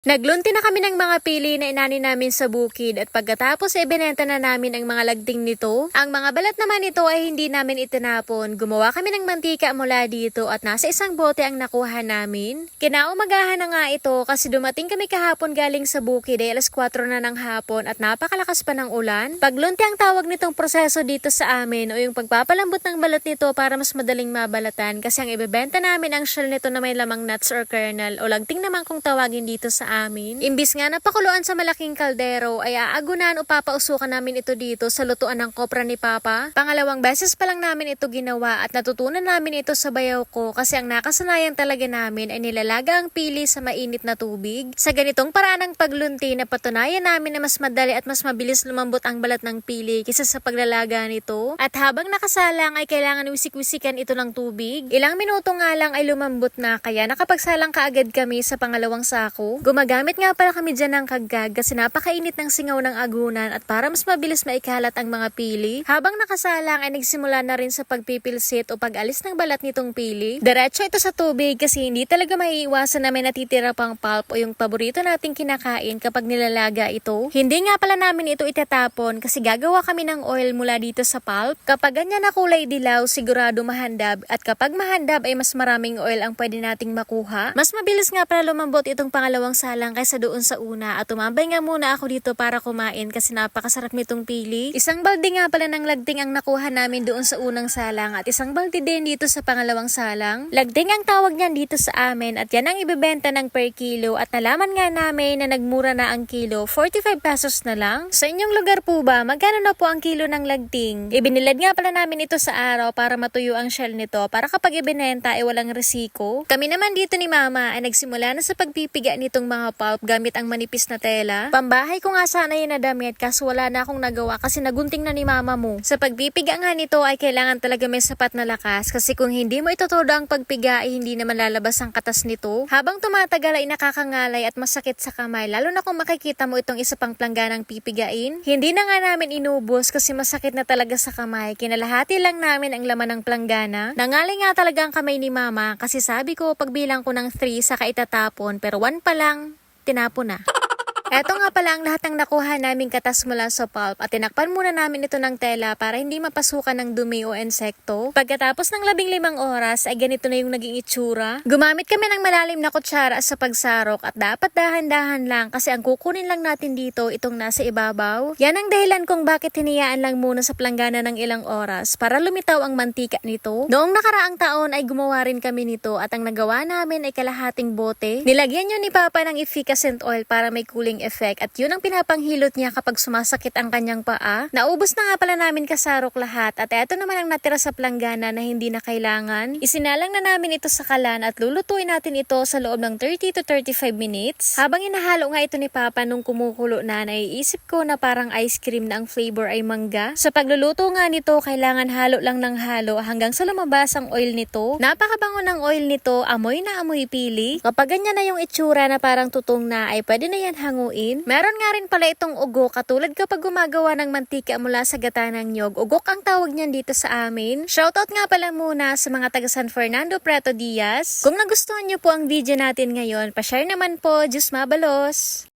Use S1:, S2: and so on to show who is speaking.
S1: Naglunti na kami ng mga pili na inani namin sa bukid at pagkatapos ay binenta na namin ang mga lagting nito. Ang mga balat naman nito ay hindi namin itinapon. Gumawa kami ng mantika mula dito at nasa isang bote ang nakuha namin. Kinaumagahan na nga ito kasi dumating kami kahapon galing sa bukid ay alas 4 na ng hapon at napakalakas pa ng ulan. Paglunti ang tawag nitong proseso dito sa amin o yung pagpapalambot ng balat nito para mas madaling mabalatan kasi ang ibebenta namin ang shell nito na may lamang nuts or kernel o lagting naman kung tawagin dito sa amin. Imbis nga napakuluan sa malaking kaldero ay aagunan o papausukan namin ito dito sa lutuan ng kopra ni Papa. Pangalawang beses pa lang namin ito ginawa at natutunan namin ito sa bayaw ko kasi ang nakasanayan talaga namin ay nilalaga ang pili sa mainit na tubig. Sa ganitong paraan ng paglunti na patunayan namin na mas madali at mas mabilis lumambot ang balat ng pili kaysa sa paglalaga nito. At habang nakasalang ay kailangan wisik-wisikan ito ng tubig. Ilang minuto nga lang ay lumambot na kaya nakapagsalang kaagad kami sa pangalawang sako. Gumagamit nga pala kami dyan ng kaggag kasi napakainit ng singaw ng agunan at para mas mabilis maikalat ang mga pili. Habang nakasalang ay nagsimula na rin sa pagpipilsit o pag-alis ng balat nitong pili. Diretso ito sa tubig kasi hindi talaga maiiwasan na may natitira pang pulp o yung paborito nating kinakain kapag nilalaga ito. Hindi nga pala namin ito itatapon kasi gagawa kami ng oil mula dito sa pulp. Kapag ganyan na kulay dilaw, sigurado mahandab at kapag mahandab ay mas maraming oil ang pwede nating makuha. Mas mabilis nga pala lumambot itong pangalawang salang kaysa doon sa una at tumambay nga muna ako dito para kumain kasi napakasarap nitong pili. Isang balde nga pala ng lagting ang nakuha namin doon sa unang salang at isang balde din dito sa pangalawang salang. Lagting ang tawag niyan dito sa amin at yan ang ibebenta ng per kilo at nalaman nga namin na nagmura na ang kilo, 45 pesos na lang. Sa inyong lugar po ba, magkano na po ang kilo ng lagting? Ibinilad nga pala namin ito sa araw para matuyo ang shell nito para kapag ibinenta ay walang resiko. Kami naman dito ni mama ay nagsimula na sa pagpipiga nitong mga pulp gamit ang manipis na tela. Pambahay ko nga sana yun na damit kaso wala na akong nagawa kasi nagunting na ni mama mo. Sa pagpipiga nga nito ay kailangan talaga may sapat na lakas kasi kung hindi mo itutudo ang pagpiga ay hindi naman lalabas ang katas nito. Habang tumatagal ay nakakangalay at masakit sa kamay lalo na kung makikita mo itong isa pang plangganang pipigain. Hindi na nga namin inubos kasi masakit na talaga sa kamay. Kinalahati lang namin ang laman ng planggana. Nangalay nga talaga ang kamay ni mama kasi sabi ko pagbilang ko ng 3 saka itatapon pero 1 pa lang tinapon na. Eto nga pala ang lahat ng nakuha naming katas mula sa pulp at tinakpan muna namin ito ng tela para hindi mapasukan ng dumi o insekto. Pagkatapos ng labing limang oras ay ganito na yung naging itsura. Gumamit kami ng malalim na kutsara sa pagsarok at dapat dahan-dahan lang kasi ang kukunin lang natin dito itong nasa ibabaw. Yan ang dahilan kung bakit hiniyaan lang muna sa planggana ng ilang oras para lumitaw ang mantika nito. Noong nakaraang taon ay gumawa rin kami nito at ang nagawa namin ay kalahating bote. Nilagyan yun ni Papa ng efficacent oil para may cooling effect at yun ang pinapanghilot niya kapag sumasakit ang kanyang paa. Naubos na nga pala namin kasarok lahat at eto naman ang natira sa planggana na hindi na kailangan. Isinalang na namin ito sa kalan at lulutuin natin ito sa loob ng 30 to 35 minutes. Habang inahalo nga ito ni Papa nung kumukulo na, naiisip ko na parang ice cream na ang flavor ay mangga. Sa pagluluto nga nito, kailangan halo lang ng halo hanggang sa lumabas ang oil nito. Napakabango ng oil nito, amoy na amoy pili. Kapag ganyan na yung itsura na parang tutong na, ay pwede na yan hanguin. Meron nga rin pala itong ugok, katulad kapag gumagawa ng mantika mula sa gata ng nyog. Ugok ang tawag niyan dito sa amin. Shoutout nga pala muna sa mga taga San Fernando Preto Diaz. Kung nagustuhan niyo po ang video natin ngayon, pa-share naman po. Diyos mabalos!